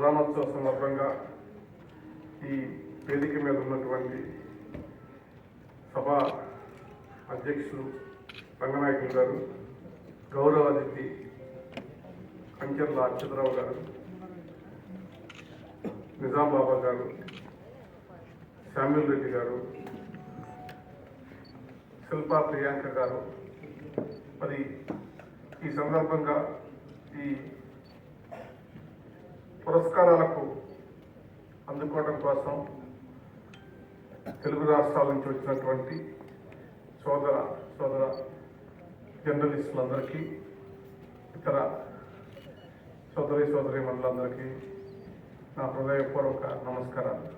ప్రధానోత్సవ సందర్భంగా ఈ వేదిక మీద ఉన్నటువంటి సభ అధ్యక్షులు రంగనాయకులు గారు గౌరవ అతిథి కంచర్ల అచ్యుతరావు గారు నిజాం బాబా గారు శామ్యుల్ రెడ్డి గారు శిల్పా ప్రియాంక గారు. మరి ఈ సందర్భంగా ఈ పురస్కారాలకు అందుకోవడం కోసం తెలుగు రాష్ట్రాల నుంచి వచ్చినటువంటి సోదర సోదర జర్నలిస్టులందరికీ ఇతర సోదరి సోదరి మండలందరికీ నా హృదయపూర్వక నమస్కారాలు.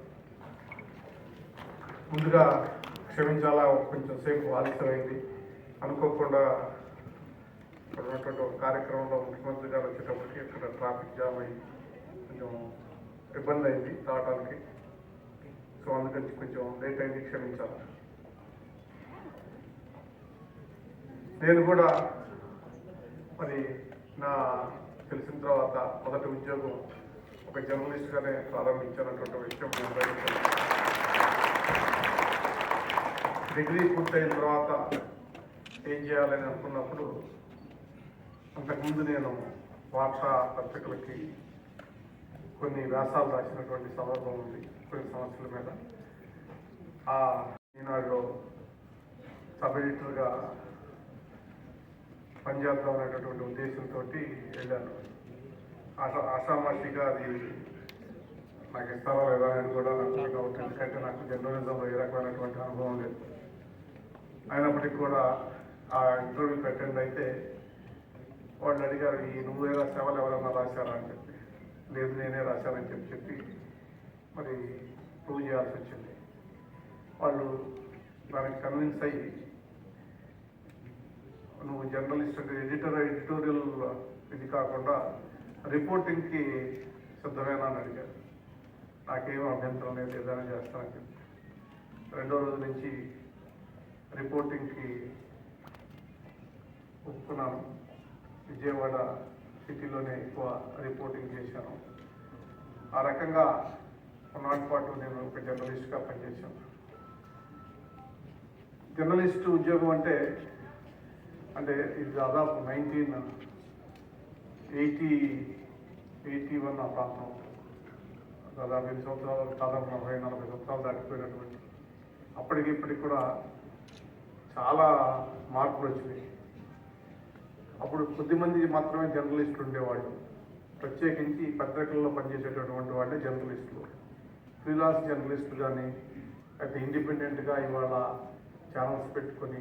ముందుగా క్షమించాలా? కొంచెం సేపు ఆలస్యమైంది. అనుకోకుండా ఇక్కడ ఉన్నటువంటి ఒక కార్యక్రమంలో ముఖ్యమంత్రి గారు వచ్చేటప్పటికి ఇక్కడ ట్రాఫిక్ జామ్ అయింది కొంచెం ఇబ్బంది అయింది రావడానికి సో అందుకని కొంచెం లేట్ అయింది క్షమించాలి. నేను కూడా మరి నా తెలిసిన తర్వాత మొదటి ఉద్యోగం ఒక జర్నలిస్ట్గానే ప్రారంభించానటువంటి విషయం డిగ్రీ పూర్తయిన తర్వాత ఏం చేయాలని అనుకున్నప్పుడు అంతకుముందు నేను వార్తా పత్రికలకి కొన్ని వ్యాసాలు రాసినటువంటి సందర్భం ఉంది కొన్ని సమస్యల మీద. ఆ ఈనాడులో సబ్ ఎడిటర్గా పనిచేద్దాం అనేటటువంటి ఉద్దేశంతో వెళ్ళాను. ఆశా ఆషామాషిగా అది నాకు ఇస్తారో లేదా అని కూడా నాకు డౌట్ ఎందుకంటే నాకు జర్నలిజంలో ఏ రకమైనటువంటి అనుభవం లేదు. అయినప్పటికీ కూడా ఆ ఇంటర్వ్యూకి అటెండ్ అయితే వాళ్ళు అడిగారు ఈ నువ్వు ఏదో సేవలు ఎవరన్నా రాశారా? అంటే లేదు నేనే రాశానని చెప్పి చెప్పి మరి ప్రూవ్ చేయాల్సి వచ్చింది. వాళ్ళు దానికి కన్విన్స్ అయ్యి నువ్వు జర్నలిస్ట్ అంటే ఎడిటర్ ఎడిటోరియల్ ఇది కాకుండా రిపోర్టింగ్కి సిద్ధమేనా అని అడిగారు. నాకేం అభ్యంతరం లేదు ఏదైనా చేస్తానని చెప్పి. రెండో రోజు నుంచి రిపోర్టింగ్కి ఒప్పుకున్నాను. విజయవాడ సిటీలోనే ఎక్కువ రిపోర్టింగ్ చేశాను. ఆ రకంగా కొన్నాటి పాటు నేను ఒక జర్నలిస్ట్గా పనిచేశాను. జర్నలిస్ట్ ఉద్యోగం అంటే అంటే ఇది దాదాపు నైన్టీన్ ఎయిటీ ఎయిటీ వన్ ఆ ప్రాంతం. దాదాపు ఎనిమిది సంవత్సరాల దాదాపు నలభై నలభై సంవత్సరాలు దాటిపోయినటువంటి. అప్పటికి ఇప్పటికి కూడా చాలా మార్పులు వచ్చినాయి. అప్పుడు కొద్దిమంది మాత్రమే జర్నలిస్టులు ఉండేవాళ్ళు. ప్రత్యేకించి పత్రికల్లో పనిచేసేటటువంటి వాళ్ళే జర్నలిస్టులు. ఫ్రీలాన్స్ జర్నలిస్టులు కానీ అయితే ఇండిపెండెంట్గా ఇవాళ ఛానల్స్ పెట్టుకొని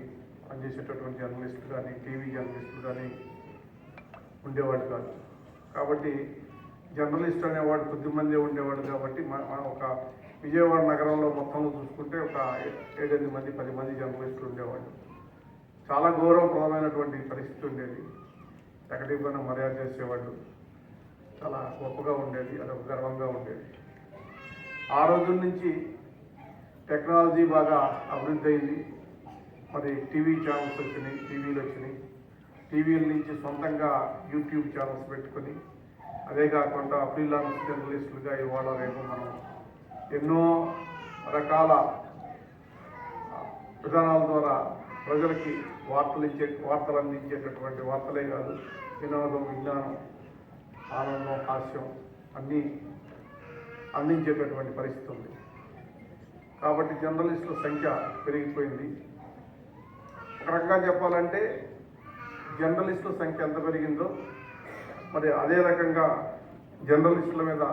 పనిచేసేటటువంటి జర్నలిస్టులు కానీ టీవీ జర్నలిస్టులు కానీ ఉండేవాళ్ళు కాదు. కాబట్టి జర్నలిస్ట్ అనేవాడు కొద్దిమందే ఉండేవాడు కాబట్టి మన మన ఒక విజయవాడ నగరంలో మొత్తంలో చూసుకుంటే ఒక ఏడెనిమిది మంది పది మంది జర్నలిస్టులు ఉండేవాళ్ళు. చాలా గౌరవప్రదమైనటువంటి పరిస్థితి ఉండేది. ఎక్కడికి పోయినా మర్యాద చేసేవాళ్ళు. చాలా గొప్పగా ఉండేది అదొక గర్వంగా ఉండేది. ఆ రోజుల నుంచి టెక్నాలజీ బాగా అభివృద్ధి అయింది. మరి టీవీ ఛానల్స్ వచ్చినాయి టీవీలు వచ్చినాయి. టీవీల నుంచి సొంతంగా యూట్యూబ్ ఛానల్స్ పెట్టుకొని అదే కాకుండా ఫ్రీలాన్స్ జర్నలిస్టులుగా ఇవాళ రేపు మనం ఎన్నో రకాల విధానాల ద్వారా ప్రజలకి వార్తలు ఇచ్చే వార్తలు అందించేటటువంటి వార్తలే కాదు వినోదం విజ్ఞానం ఆనందం హాస్యం అన్నీ అందించేటటువంటి పరిస్థితి ఉంది. కాబట్టి జర్నలిస్టుల సంఖ్య పెరిగిపోయింది. ఒక రకంగా చెప్పాలంటే జర్నలిస్టుల సంఖ్య ఎంత పెరిగిందో మరి అదే రకంగా జర్నలిస్టుల మీద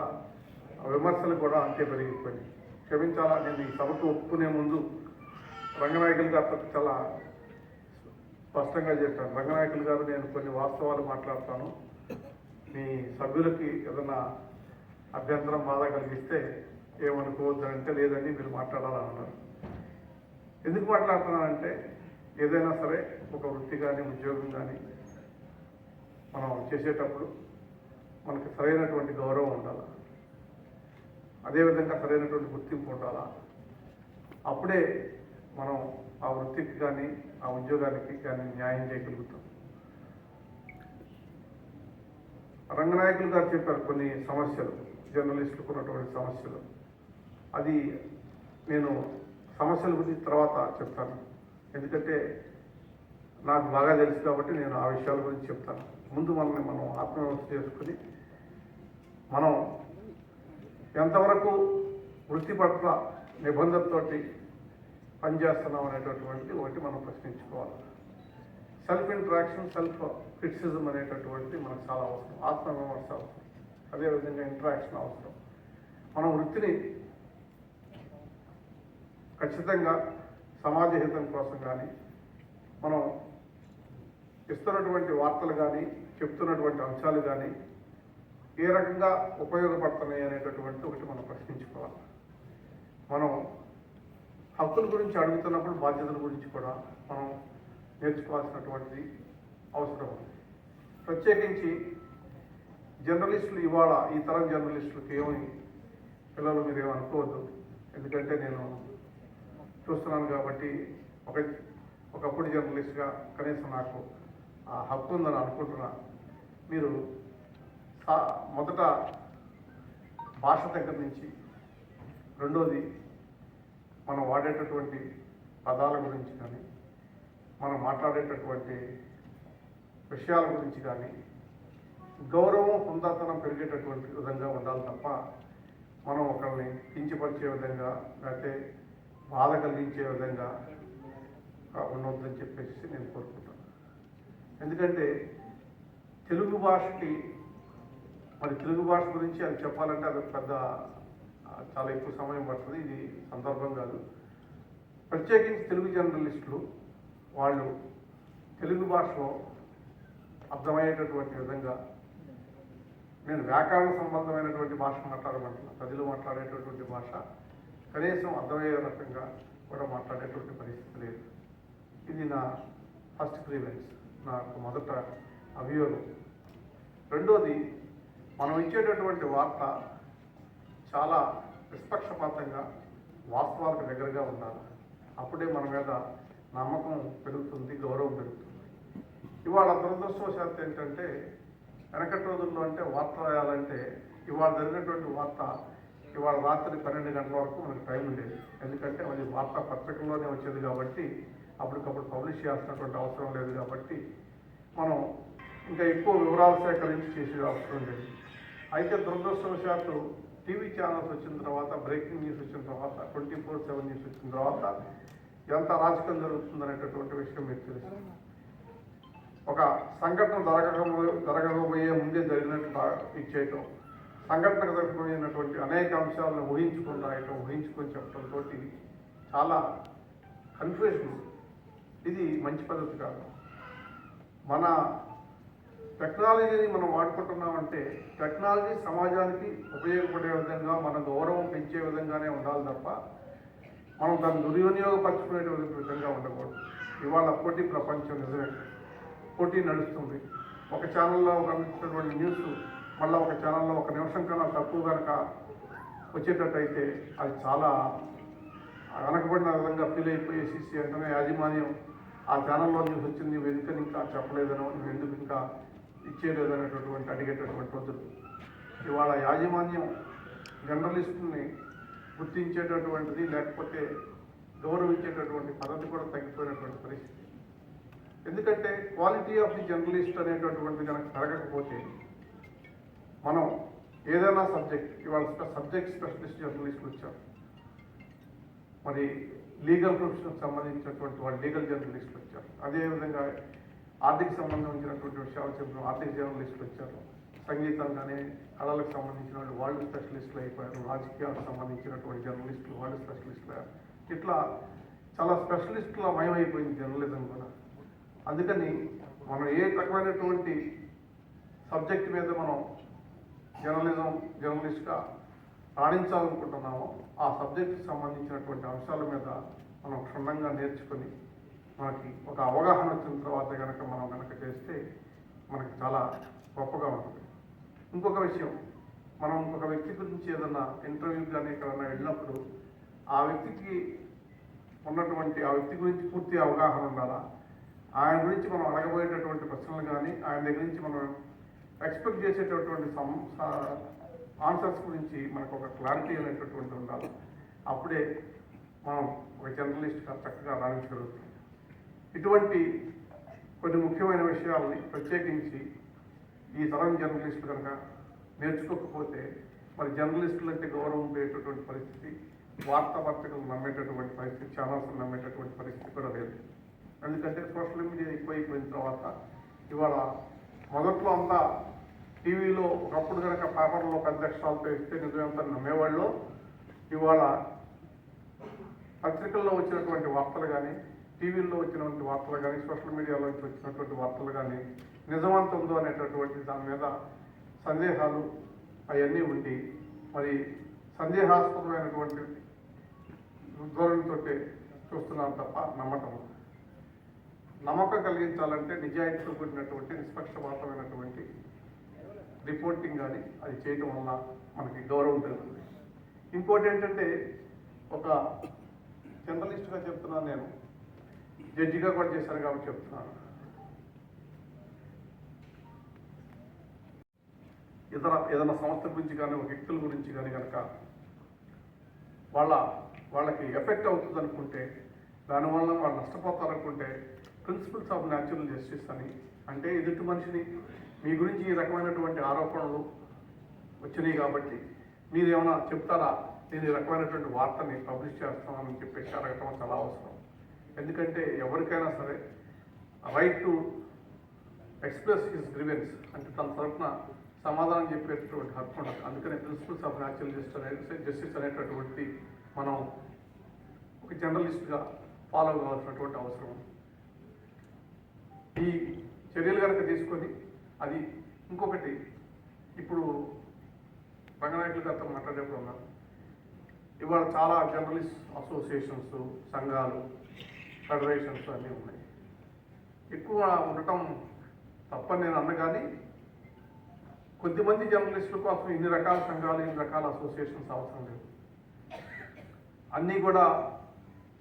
విమర్శలు కూడా అంతే పెరిగిపోయింది క్షమించాలా? నేను ఈ సభకు ఒప్పుకునే ముందు రంగనాయకులు గారితో చాలా స్పష్టంగా చెప్పాను. రంగనాయకులు గారు నేను కొన్ని వాస్తవాలు మాట్లాడతాను. మీ సభ్యులకి ఏదైనా అభ్యంతరం బాధ కలిగిస్తే ఏమనుకోవద్దు అంటే లేదండి మీరు మాట్లాడాలని అన్నారు. ఎందుకు మాట్లాడుతున్నానంటే ఏదైనా సరే ఒక వృత్తి కానీ ఉద్యోగం కానీ మనం చేసేటప్పుడు మనకి సరైనటువంటి గౌరవం ఉండాలి? అదేవిధంగా సరైనటువంటి గుర్తింపు ఉండాలా? అప్పుడే మనం ఆ వృత్తికి కానీ ఆ ఉద్యోగానికి కానీ న్యాయం చేయగలుగుతాం. రంగనాయకులు గారు చెప్పారు కొన్ని సమస్యలు జర్నలిస్టులకు ఉన్నటువంటి సమస్యలు. అది నేను సమస్యల గురించి తర్వాత చెప్తాను. ఎందుకంటే నాకు బాగా తెలుసు కాబట్టి నేను ఆ విషయాల గురించి చెప్తాను. ముందు మనల్ని మనం ఆత్మవ్యవస్థ చేసుకుని మనం ఎంతవరకు వృత్తి పట్ల నిబంధనతోటి పనిచేస్తున్నాం అనేటటువంటి ఒకటి మనం ప్రశ్నించుకోవాలి. సెల్ఫ్ ఇంట్రాక్షన్ సెల్ఫ్ క్రిటిసిజం అనేటటువంటి మనకు చాలా అవసరం. ఆత్మవిమర్శ అవసరం. అదేవిధంగా ఇంట్రాక్షన్ అవసరం. మనం వృత్తిని ఖచ్చితంగా సమాజ హితం కోసం కానీ మనం ఇస్తున్నటువంటి వార్తలు కానీ చెప్తున్నటువంటి అంశాలు కానీ ఏ రకంగా ఉపయోగపడుతున్నాయి అనేటటువంటి ఒకటి మనం ప్రశ్నించుకోవాలి. మనం హక్కుల గురించి అడుగుతున్నప్పుడు బాధ్యతల గురించి కూడా మనం నేర్చుకోవాల్సినటువంటిది అవసరం. ఉంది ప్రత్యేకించి జర్నలిస్టులు ఇవాళ ఈ తరం జర్నలిస్టులకు ఏమని పిల్లలు మీరు ఏమనుకోవద్దు ఎందుకంటే నేను చూస్తున్నాను కాబట్టి ఒక ఒకప్పుడు జర్నలిస్ట్గా కనీసం నాకు ఆ హక్కు ఉందని అనుకుంటున్నా. మీరు సా- మొదట భాష దగ్గర నుంచి రెండోది మనం వాడేటటువంటి పదాల గురించి కానీ మనం మాట్లాడేటటువంటి విషయాల గురించి కానీ గౌరవం హుందాతనం పెరిగేటటువంటి విధంగా ఉండాలి తప్ప మనం ఒకరిని కించపరిచే విధంగా లేకపోతే బాధ కలిగించే విధంగా ఉండొద్దని చెప్పేసి నేను కోరుకుంటాను ఎందుకంటే తెలుగు భాషకి మరి తెలుగు భాష గురించి అది చెప్పాలంటే అది పెద్ద చాలా ఎక్కువ సమయం పడుతుంది. ఇది సందర్భం కాదు. ప్రత్యేకించి తెలుగు జర్నలిస్టులు వాళ్ళు తెలుగు భాషలో అర్థమయ్యేటటువంటి విధంగా నేను వ్యాకరణ సంబంధమైనటువంటి భాష మాట్లాడమంటున్నా ప్రజలు మాట్లాడేటటువంటి భాష కనీసం అర్థమయ్యే రకంగా కూడా మాట్లాడేటువంటి పరిస్థితి లేదు. ఇది నా ఫస్ట్ గ్రీవెన్స్ నాకు మొదట అభియోగం. రెండోది మనం ఇచ్చేటటువంటి వార్త చాలా నిష్పక్షపాతంగా వాస్తవాలకు దగ్గరగా ఉండాలి. అప్పుడే మన మీద నమ్మకం పెరుగుతుంది గౌరవం పెరుగుతుంది. ఇవాళ దురదృష్టవశాత్తు ఏంటంటే వెనకటి రోజుల్లో అంటే వార్త రాయాలంటే ఇవాళ జరిగినటువంటి వార్త ఇవాళ రాత్రి పన్నెండు గంటల వరకు మనకు టైం ఉండేది. ఎందుకంటే అది వార్త పత్రికల్లోనే వచ్చేది కాబట్టి అప్పటికప్పుడు పబ్లిష్ చేయాల్సినటువంటి అవసరం లేదు కాబట్టి మనం ఇంకా ఎక్కువ వివరాలు సేకరించి చేసే అవసరం లేదు. అయితే దురదృష్టవశాత్తు టీవీ ఛానల్స్ వచ్చిన తర్వాత బ్రేకింగ్ న్యూస్ వచ్చిన తర్వాత ట్వంటీ ఫోర్ సెవెన్ న్యూస్ వచ్చిన తర్వాత ఎంత రాజకీయం జరుగుతుందనేటటువంటి విషయం మీకు తెలుసు. ఒక సంఘటన జరగకపో జరగకపోయే ముందే జరిగినట్టు ఇచ్చేయటం సంఘటన జరిగిపోయినటువంటి అనేక అంశాలను ఊహించుకుని రాయటం ఊహించుకొని చెప్పడంతో చాలా కన్ఫ్యూజన్ ఇది మంచి పద్ధతి కాదు. మన టెక్నాలజీని మనం వాడుకుంటున్నామంటే టెక్నాలజీ సమాజానికి ఉపయోగపడే విధంగా మన గౌరవం పెంచే విధంగానే ఉండాలి తప్ప మనం దాన్ని దుర్వినియోగపరచుకునేటువంటి విధంగా ఉండకూడదు. ఇవాళ పోటీ ప్రపంచం నిజమే. పోటీ నడుస్తుంది. ఒక ఛానల్లో కనిపించినటువంటి న్యూస్ మళ్ళీ ఒక ఛానల్లో ఒక నిమిషం కన్నా తక్కువ కనుక వచ్చేటట్టయితే అది చాలా వెనకబడిన విధంగా ఫీల్ అయిపోయేసి వెంటనే యాజమాన్యం ఆ ఛానల్లో న్యూస్ వచ్చింది నువ్వు ఎందుకని ఇంకా చెప్పలేదనో నువ్వు ఎందుకు ఇంకా ఇచ్చేయలేదనేటటువంటి అడిగేటటువంటి రోజులు. ఇవాళ యాజమాన్యం జర్నలిస్టుని గుర్తించేటటువంటిది లేకపోతే గౌరవించేటటువంటి పద్ధతి కూడా తగ్గిపోయినటువంటి పరిస్థితి. ఎందుకంటే క్వాలిటీ ఆఫ్ ది జర్నలిస్ట్ అనేటటువంటిది కనుక పెరగకపోతే మనం ఏదైనా సబ్జెక్ట్ ఇవాళ సబ్జెక్ట్ స్పెషలిస్ట్ జర్నలిస్టులు వచ్చారు మరి లీగల్ ప్రొఫెషన్కి సంబంధించినటువంటి వాళ్ళు లీగల్ జర్నలిస్టులు వచ్చారు. అదేవిధంగా ఆర్థిక సంబంధించినటువంటి విషయాలు చెప్పిన ఆర్థిక జర్నలిస్టులు వచ్చారు. సంగీతం కానీ కళలకు సంబంధించిన వాళ్ళు స్పెషలిస్టులు అయిపోయారు రాజకీయాలకు సంబంధించినటువంటి జర్నలిస్టులు వాళ్ళు స్పెషలిస్టులు అయ్యారు. ఇట్లా చాలా స్పెషలిస్టుల మయమైపోయింది జర్నలిజం కూడా. అందుకని మనం ఏ రకమైనటువంటి సబ్జెక్ట్ మీద మనం జర్నలిజం జర్నలిస్ట్గా రాణించాలనుకుంటున్నామో ఆ సబ్జెక్ట్కి సంబంధించినటువంటి అంశాల మీద మనం క్షుణ్ణంగా నేర్చుకొని మనకి ఒక అవగాహన వచ్చిన తర్వాత కనుక మనం కనుక చేస్తే మనకి చాలా గొప్పగా ఉంటుంది. ఇంకొక విషయం. మనం ఇంకొక వ్యక్తి గురించి ఏదన్నా ఇంటర్వ్యూ కానీ ఎక్కడన్నా వెళ్ళినప్పుడు ఆ వ్యక్తికి ఉన్నటువంటి ఆ వ్యక్తి గురించి పూర్తి అవగాహన ఉండాలా? ఆయన గురించి మనం అడగబోయేటటువంటి ప్రశ్నలు కానీ ఆయన దగ్గర నుంచి మనం ఎక్స్పెక్ట్ చేసేటటువంటి సం ఆన్సర్స్ గురించి మనకు ఒక క్లారిటీ అనేటటువంటి ఉండాలి? అప్పుడే మనం ఒక జర్నలిస్ట్గా చక్కగా రాణించగలుగుతాం. ఇటువంటి కొన్ని ముఖ్యమైన విషయాలని ప్రత్యేకించి ఈ తరం జర్నలిస్టులు కనుక నేర్చుకోకపోతే మరి జర్నలిస్టులు అంటే గౌరవం ఉండేటటువంటి పరిస్థితి వార్తాపత్రికలు నమ్మేటటువంటి పరిస్థితి ఛానల్స్ నమ్మేటటువంటి పరిస్థితి కూడా లేదు. ఎందుకంటే సోషల్ మీడియా ఎక్కువైపోయిన తర్వాత ఇవాళ మొదట్లో అంతా టీవీలో ఒకప్పుడు కనుక పేపర్లో పెద్ద అక్షరాలతో ఇస్తే నిజమంతా నమ్మేవాళ్ళు. ఇవాళ పత్రికల్లో వచ్చినటువంటి వార్తలు కానీ టీవీల్లో వచ్చినటువంటి వార్తలు కానీ సోషల్ మీడియాలో నుంచి వచ్చినటువంటి వార్తలు కానీ నిజమంత ఉందో అనేటటువంటి దాని మీద సందేహాలు అవన్నీ ఉండి మరి సందేహాస్పదమైనటువంటి ధోరణితో చూస్తున్నాం తప్ప నమ్మటం నమ్మకం కలిగించాలంటే నిజాయితీతో కూడినటువంటి నిష్పక్షపాతమైనటువంటి రిపోర్టింగ్ కానీ అది చేయటం వల్ల మనకి గౌరవం పెరుగుతుంది. ఇంకోటి ఏంటంటే ఒక జర్నలిస్ట్గా చెప్తున్నాను నేను. జడ్జిగా కూడా చేశాను కాబట్టి చెప్తున్నాను. ఇతర ఏదైనా సంస్థ గురించి కానీ ఒక వ్యక్తుల గురించి కానీ కనుక వాళ్ళ వాళ్ళకి ఎఫెక్ట్ అవుతుంది అనుకుంటే దానివల్ల వాళ్ళు నష్టపోతారనుకుంటే ప్రిన్సిపల్స్ ఆఫ్ న్యాచురల్ జస్టిస్ అని అంటే ఎదుటి మనిషిని మీ గురించి ఈ రకమైనటువంటి ఆరోపణలు వచ్చినాయి కాబట్టి మీరు ఏమైనా చెప్తారా? నేను ఈ రకమైనటువంటి వార్తని పబ్లిష్ చేస్తామని చెప్పేసి అడగటం చాలా అవసరం. ఎందుకంటే ఎవరికైనా సరే right to express his grievance అంటే తన తరఫున సమాధానం చెప్పేటటువంటి హక్కు ఉండదు. అందుకనే ప్రిన్సిపల్స్ ఆఫ్ న్యాచురల్ జస్టిస్ అనే జస్టిస్ అనేటటువంటి మనం ఒక జర్నలిస్ట్గా ఫాలో కావాల్సినటువంటి అవసరం. ఈ చర్యలు కనుక తీసుకొని అది ఇంకొకటి ఇప్పుడు రంగనాయకులు గారితో మాట్లాడేప్పుడు ఉన్నారు ఇవాళ చాలా జర్నలిస్ట్ అసోసియేషన్స్ సంఘాలు ఫెడరేషన్స్ అన్నీ ఉన్నాయి. ఎక్కువ ఉండటం తప్పని నేను అన్న కానీ కొద్దిమంది జర్నలిస్టుల కోసం ఇన్ని రకాల సంఘాలు ఇన్ని రకాల అసోసియేషన్స్ అవసరం లేదు. అన్నీ కూడా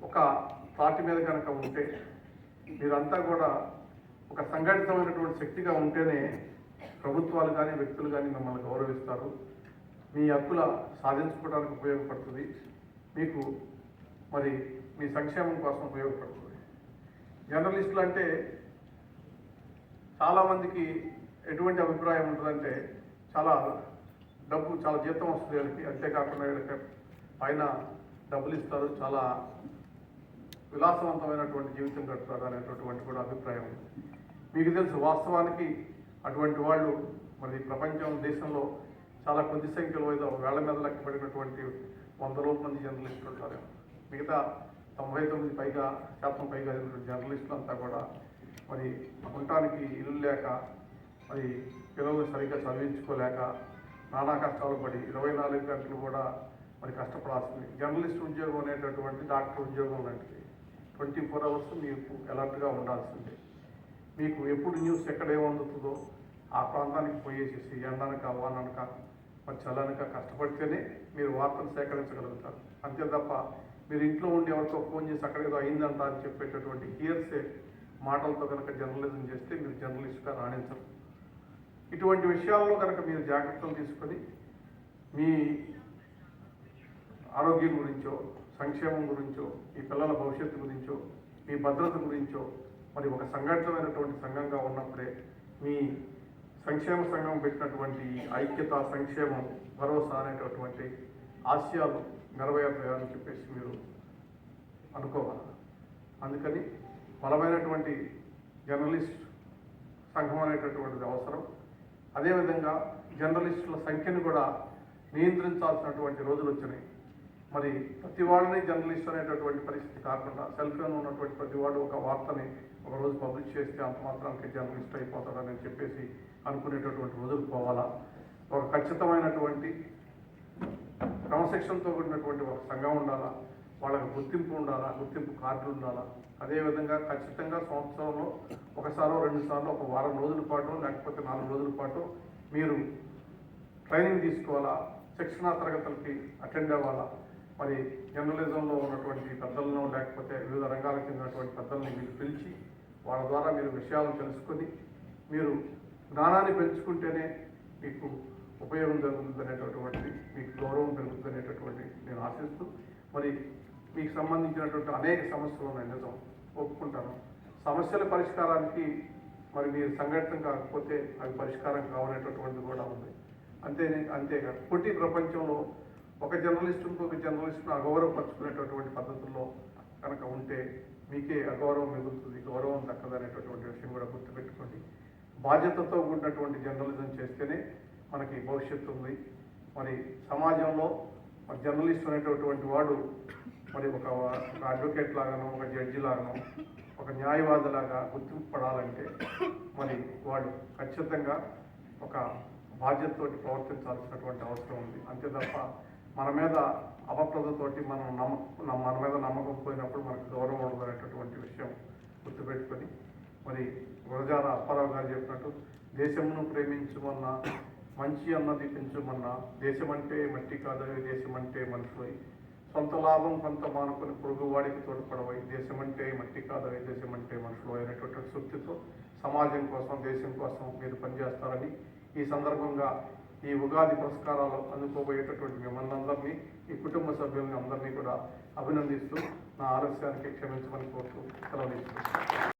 ఒక పార్టీ మీద కనుక ఉంటే మీరంతా కూడా ఒక సంఘటితమైనటువంటి శక్తిగా ఉంటేనే ప్రభుత్వాలు కానీ వ్యక్తులు కానీ మిమ్మల్ని గౌరవిస్తారు. మీ హక్కుల సాధించుకోవడానికి ఉపయోగపడుతుంది. మీకు మరి మీ సంక్షేమం కోసం ఉపయోగపడుతుంది. జర్నలిస్టులు అంటే చాలామందికి ఎటువంటి అభిప్రాయం ఉంటుందంటే చాలా డబ్బు చాలా జీతం వస్తుంది వీళ్ళకి. అంతేకాకుండా వీళ్ళకి పైన డబ్బులు ఇస్తారు. చాలా విలాసవంతమైనటువంటి జీవితం గడుపుతారు అనేటటువంటి కూడా అభిప్రాయం. మీకు తెలుసు వాస్తవానికి అటువంటి వాళ్ళు మరి ప్రపంచం దేశంలో చాలా కొద్ది సంఖ్యలో ఏదో వేళ్ళ మీద లెక్కబడినటువంటి వందలో మంది జర్నలిస్టులు ఉంటారు. మిగతా తొంభై తొమ్మిది పైగా శాతం పైగా జర్నలిస్టులు అంతా కూడా మరి ఉండటానికి ఇల్లు లేక మరి పిల్లలు సరిగ్గా చదివించుకోలేక నానా కష్టాలు పడి ఇరవై నాలుగు గంటలు కూడా మరి కష్టపడాల్సింది. జర్నలిస్ట్ ఉద్యోగం అనేటటువంటి డాక్టర్ ఉద్యోగం లాంటిది. ట్వంటీ ఫోర్ అవర్స్ మీకు అలర్ట్గా ఉండాల్సిందే. మీకు ఎప్పుడు న్యూస్ ఎక్కడ ఏమందుతుందో ఆ ప్రాంతానికి పోయేసేసి ఎండనక వాననక మరి చల్లనక కష్టపడితేనే మీరు వార్తలు సేకరించగలుగుతారు. అంతే తప్ప మీరు ఇంట్లో ఉండి ఎవరితో ఫోన్ చేసి అక్కడ ఏదో అయిందంట అని చెప్పేటటువంటి హియర్సే మాటలతో కనుక జర్నలిజం చేస్తే మీరు జర్నలిస్ట్గా రాణించరు. ఇటువంటి విషయాల్లో కనుక మీరు జాగ్రత్తలు తీసుకొని మీ ఆరోగ్యం గురించో సంక్షేమం గురించో మీ పిల్లల భవిష్యత్తు గురించో మీ భద్రత గురించో మరి ఒక సంఘటితమైనటువంటి సంఘంగా ఉన్నప్పుడే మీ సంక్షేమ సంఘం పెట్టినటువంటి ఐక్యత సంక్షేమం భరోసా అనేటటువంటి ఆశయాలు నెరవేరుతాయని చెప్పేసి మీరు అనుకోవాలి. అందుకని బలమైనటువంటి జర్నలిస్ట్ సంఘం అనేటటువంటిది అవసరం. అదేవిధంగా జర్నలిస్టుల సంఖ్యను కూడా నియంత్రించాల్సినటువంటి రోజులు వచ్చినాయి. మరి ప్రతి వాళ్ళని జర్నలిస్ట్ అనేటటువంటి పరిస్థితి కాకుండా సెల్ ఫోన్ ఉన్నటువంటి ప్రతి వాడు ఒక వార్తని ఒక రోజు పబ్లిష్ చేస్తే అంత మాత్రానికి జర్నలిస్ట్ అయిపోతాడని చెప్పేసి అనుకునేటటువంటి రోజులు పోవాలా? ఒక ఖచ్చితమైనటువంటి క్రమశిక్షణతో కూడినటువంటి ఒక సంఘం ఉండాలా? వాళ్ళకి గుర్తింపు ఉండాలా గుర్తింపు కార్డులు ఉండాలా? అదేవిధంగా ఖచ్చితంగా సంవత్సరంలో ఒకసారో రెండు సార్లు ఒక వారం రోజుల పాటు లేకపోతే నాలుగు రోజుల పాటు మీరు ట్రైనింగ్ తీసుకోవాలా? శిక్షణా తరగతులకి అటెండ్ అవ్వాలా? మరి జర్నలిజంలో ఉన్నటువంటి పెద్దలను లేకపోతే వివిధ రంగాలకు చెందినటువంటి పెద్దల్ని మీరు పిలిచి వాళ్ళ ద్వారా మీరు విషయాలను తెలుసుకొని మీరు జ్ఞానాన్ని పెంచుకుంటేనే మీకు ఉపయోగం జరుగుతుంది అనేటటువంటి మీకు గౌరవం పెరుగుతుంది అనేటటువంటి నేను ఆశిస్తూ మరి మీకు సంబంధించినటువంటి అనేక సమస్యలు ఉన్నాయి నిజం. ఒప్పుకుంటాను. సమస్యల పరిష్కారానికి మరి మీరు సంఘటన కాకపోతే అవి పరిష్కారం కావనేటటువంటిది కూడా ఉంది. అంతే అంతేకాదు పోటీ ప్రపంచంలో ఒక జర్నలిస్ట్ ఇంకొక జర్నలిస్ట్ను అగౌరవపరుచుకునేటటువంటి పద్ధతుల్లో కనుక ఉంటే మీకే అగౌరవం మిగులుతుంది గౌరవం దక్కదనేటటువంటి విషయం కూడా గుర్తుపెట్టుకోండి. బాధ్యతతో కూడినటువంటి జర్నలిజం చేస్తేనే మనకి భవిష్యత్తు ఉంది. మరి సమాజంలో మరి జర్నలిస్ట్ అనేటటువంటి వాడు మరి ఒక ఒక అడ్వకేట్ లాగానో ఒక జడ్జి లాగానో ఒక న్యాయవాదిలాగా గుర్తింపు పడాలంటే మరి వాడు ఖచ్చితంగా ఒక బాధ్యతతోటి ప్రవర్తించాల్సినటువంటి అవసరం ఉంది. అంతే తప్ప మన మీద అపప్రదతోటి మనం నమ్మ మన మీద నమ్మకం పోయినప్పుడు మనకు గౌరవం ఉండదు అనేటటువంటి విషయం గుర్తుపెట్టుకొని మరి గురజాల అప్పారావు గారు చెప్పినట్టు దేశమును ప్రేమించుమన్నా మంచి అన్నది పెంచుమన్నా దేశం అంటే మట్టి కాదవి దేశం అంటే మనుషులై సొంత లాభం కొంత మానుకొని పొరుగు వాడికి తోడ్పడవై దేశం అంటే మట్టి కాదవి దేశం అంటే మనుషులు అయినటువంటి సృప్తితో సమాజం కోసం దేశం కోసం మీరు పనిచేస్తారని ఈ సందర్భంగా ఈ ఉగాది పురస్కారాలు అందుకోబోయేటటువంటి మిమ్మల్ని అందరినీ ఈ కుటుంబ సభ్యుల్ని అందరినీ కూడా అభినందిస్తూ నా ఆలస్యానికి క్షమించమని కోరుతూ సెలవు